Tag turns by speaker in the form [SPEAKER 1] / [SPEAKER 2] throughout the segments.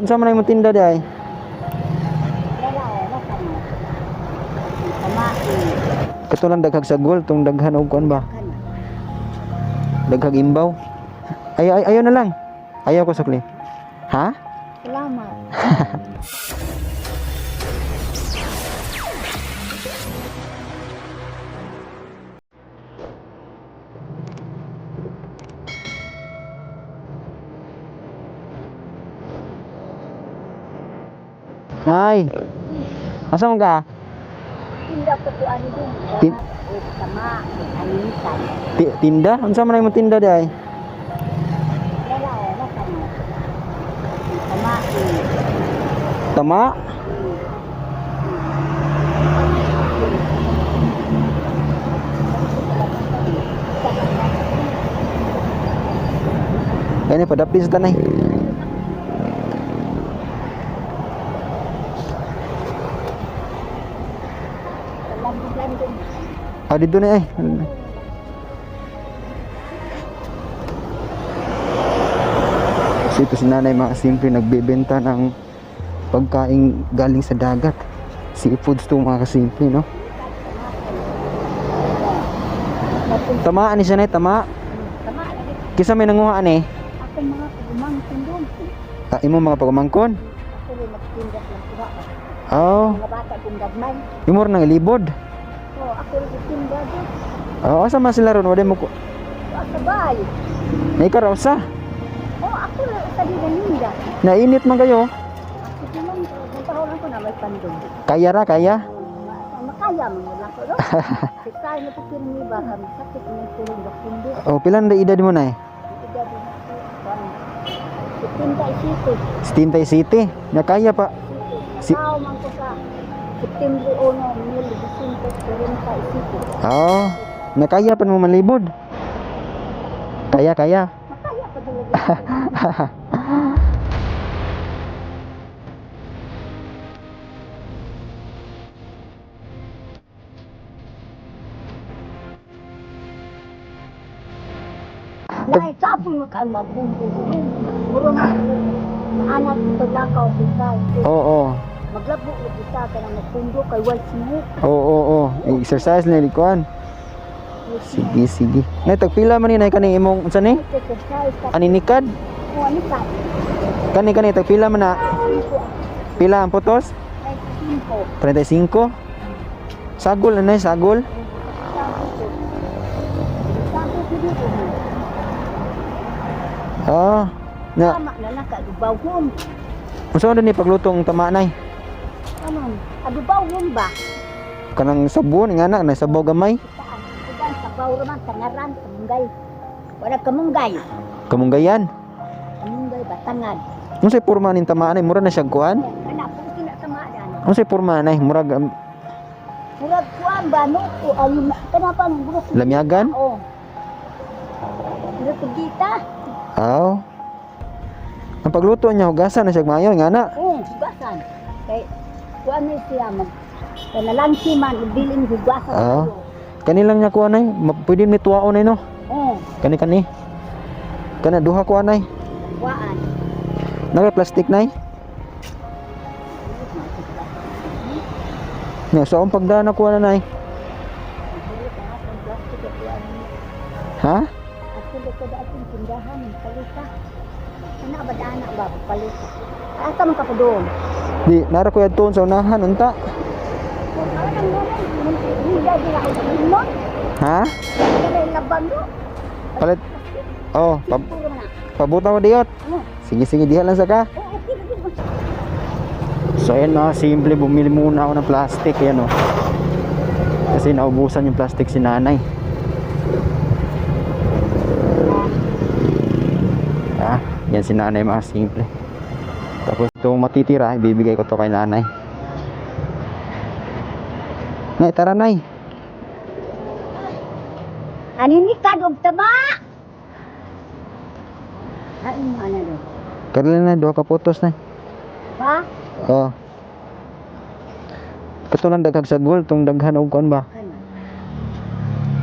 [SPEAKER 1] Unsa man imong tinda di ay?
[SPEAKER 2] Wala, wala ka na. Kamaki.
[SPEAKER 1] Katulang daghag sagol tong daghan og kuan ba? Daghag imbaw. Ay, ay ayaw na lang. Ayaw ko sukli. Ha?
[SPEAKER 2] Salamat.
[SPEAKER 1] Ay. Asa man ka?
[SPEAKER 2] Tinda ko to ano din.
[SPEAKER 1] Tin-
[SPEAKER 2] Eh, sama. Aninisan.
[SPEAKER 1] Ti- tinda? Unsa man imong tinda di ay?
[SPEAKER 2] Wala, wala ka na. Kamaki.
[SPEAKER 1] Tama? Kaya padapis ta nay.
[SPEAKER 2] Lambulan din.
[SPEAKER 1] Ah, dito na eh. Kasi ito si nanay mga simple nagbebenta ng pagkain galing sa dagat. Seafoods to mga kasimple, no? Tamaan ni siya na tama.
[SPEAKER 2] Tama.
[SPEAKER 1] Kisa may nanguhaan eh.
[SPEAKER 2] Ako mga pagumangkin doon.
[SPEAKER 1] Ah, imo mga pagumangkon.
[SPEAKER 2] Ako rin nagtinda ng kuha.
[SPEAKER 1] Oh,
[SPEAKER 2] Mga bata kong gagmay.
[SPEAKER 1] imor nang ilibod. Oh, asa man sila ron? Wala mo ko.
[SPEAKER 2] So, sabay.
[SPEAKER 1] Naikaraw sa.
[SPEAKER 2] Oh, ako rin sa ninda.
[SPEAKER 1] Nainit man kayo.
[SPEAKER 2] Ako nagpahulan ko na may pandong.
[SPEAKER 1] Kaya ra, kaya.
[SPEAKER 2] Makaya mo mo lang ko doon. Kasi tayo na pagkirmi ba kami sakit ng tulong ba kundi.
[SPEAKER 1] Oh, pilan na edad mo na eh?
[SPEAKER 2] September isito.
[SPEAKER 1] Stintay City. Na kaya pa. Si-
[SPEAKER 2] Tao man ko sa September 1, 1940 isito.
[SPEAKER 1] Oh, nakaya pa mo malibod. Kaya, kaya.
[SPEAKER 2] Makaya pa talaga. Dahil tapon mo ka magbumbo. Puro mo anak ito lakaw kita.
[SPEAKER 1] Oo, oo.
[SPEAKER 2] Maglabo mo kita ka na magpundo kay White Smoke.
[SPEAKER 1] Oo, oo, oo. Exercise na likuan. Sige, sige. Nay, tagpila man ni nay kani imong unsa ni? Aninikad?
[SPEAKER 2] Ka?
[SPEAKER 1] Kani kani tagpila man na? Pila ang putos?
[SPEAKER 2] Ay, simpo.
[SPEAKER 1] 35. Sagol na nay, sagol. Ah, na.
[SPEAKER 2] Tama na lang ka, adubaw hum.
[SPEAKER 1] Unsa ni paglutong tama nay?
[SPEAKER 2] Ano? Adubaw hum ba?
[SPEAKER 1] Kanang sabon nga na, na sabaw gamay.
[SPEAKER 2] Raman, tangaran, kamunggay. Wala kamunggay.
[SPEAKER 1] Kamunggayan.
[SPEAKER 2] Kamunggay ba? Tangad.
[SPEAKER 1] Unsay porma ning tama nay? Mura na siya kuan?
[SPEAKER 2] Anak, kung tinatamaan.
[SPEAKER 1] Unsay porma nay? Murag um,
[SPEAKER 2] Murag kuan ba? No? O, ayun, kanapa ng burok.
[SPEAKER 1] lamyagan?
[SPEAKER 2] Oo. Murag kugita.
[SPEAKER 1] Aw. Ang pagluto niya hugasan na siya maayo nga na.
[SPEAKER 2] Oo, hugasan. Kay, kuan ni siya mag... Kanalansi man, ibilin hugasan.
[SPEAKER 1] Oo. Kanilang niya kuan nay, pwede mi tuwaon nay no.
[SPEAKER 2] Oo,
[SPEAKER 1] Kani kani. Kana duha kuan nay.
[SPEAKER 2] kuan.
[SPEAKER 1] Naka plastic nay. Nya sa akong pagdaan na na nay. Ha?
[SPEAKER 2] Ako ba ko dating tindahan, palita. Ano ba daan ba, palita. Asa man ka doon?
[SPEAKER 1] Di nara ko yadton sa unahan unta. Ha? Palit. Oh, pab
[SPEAKER 2] na.
[SPEAKER 1] pabuta mo diot. Sige sige diha lang sa ka.
[SPEAKER 2] oo, okay, okay.
[SPEAKER 1] So ayan mga simple, bumili muna ako ng plastic, ayan o. Kasi naubusan yung plastic si nanay. Ah, yan si nanay mga simple. Tapos itong matitira, ibibigay ko to kay nanay. Nay, tara nay.
[SPEAKER 2] Anin ni kadog tama? Ano mo ano doon?
[SPEAKER 1] Karila na, duha ka putos na.
[SPEAKER 2] Ha?
[SPEAKER 1] Oh. Katulang daghag sa gold, tong daghan og kuan ba?
[SPEAKER 2] Ano?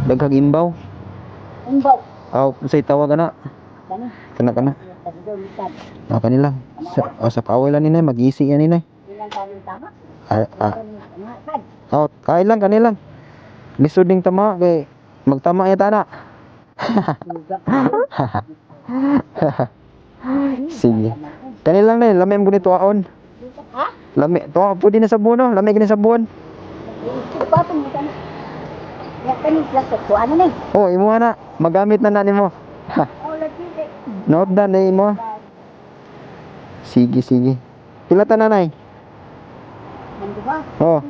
[SPEAKER 1] Daghag imbaw.
[SPEAKER 2] Umbaw.
[SPEAKER 1] Aw, say tawag ana. Kana kana.
[SPEAKER 2] Dulutan.
[SPEAKER 1] O kanila. Sa, o sa pawilan ni nay mag-isi yan ni nay.
[SPEAKER 2] Ilang tama?
[SPEAKER 1] Ah, ah,
[SPEAKER 2] Kad.
[SPEAKER 1] oh, kain lang kanilang. Lisod ding tama kay magtama ya tana. Sige. Kanilang nay lami mo ni tuaon.
[SPEAKER 2] Ha?
[SPEAKER 1] Lami tuwa po din sa buno, lami gini sa buon.
[SPEAKER 2] Na?
[SPEAKER 1] Oh, imo na magamit na na nimo.
[SPEAKER 2] Oh.
[SPEAKER 1] Note na na imo. Sige, sige. Pila ta nanay? Oh,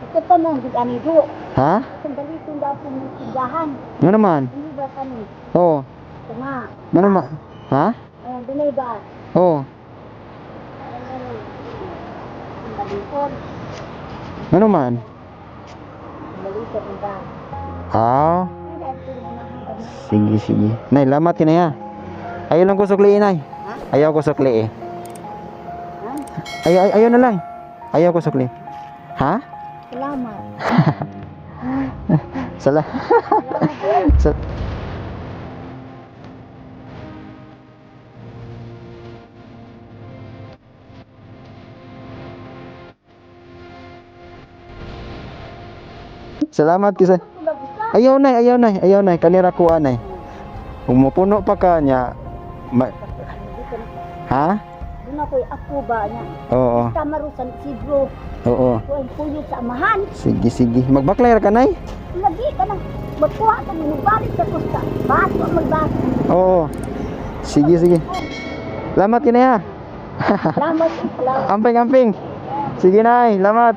[SPEAKER 2] Ito pa nang ani do.
[SPEAKER 1] ha?
[SPEAKER 2] Sandali itong dapo ng tindahan.
[SPEAKER 1] Ano naman?
[SPEAKER 2] Hindi ba kani?
[SPEAKER 1] Oh,
[SPEAKER 2] Ito nga.
[SPEAKER 1] ano naman? Ha?
[SPEAKER 2] Ayan, dinay ba?
[SPEAKER 1] Oh,
[SPEAKER 2] ko.
[SPEAKER 1] ano
[SPEAKER 2] tinda.
[SPEAKER 1] Ah, sige, sige. Nay, lamat na ya. Ayaw lang ko sukli, nay. Ayaw ko sukli eh.
[SPEAKER 2] Ha?
[SPEAKER 1] Ay, ay, ayaw na lang. Ayaw ko sukli. Ha?
[SPEAKER 2] Salamat.
[SPEAKER 1] Sala. Sa Salamat kisa. Ayaw na, ayaw na, ayaw na. Kanira ko anay. Umupuno pa ka niya. Ma- ha?
[SPEAKER 2] Doon ako'y ako ba niya.
[SPEAKER 1] Oo,
[SPEAKER 2] Kamarusan si bro.
[SPEAKER 1] oo.
[SPEAKER 2] Ko ang puyo sa amahan.
[SPEAKER 1] Sige, sige. Magbaklayar ka, nay?
[SPEAKER 2] Lagi ka nang magkuha ka mo balik sa kusta. Bato magbasa.
[SPEAKER 1] Oo. Sige, sige. Lamat kinaya.
[SPEAKER 2] Salamat.
[SPEAKER 1] Amping, amping. Sige, nay. Lamat.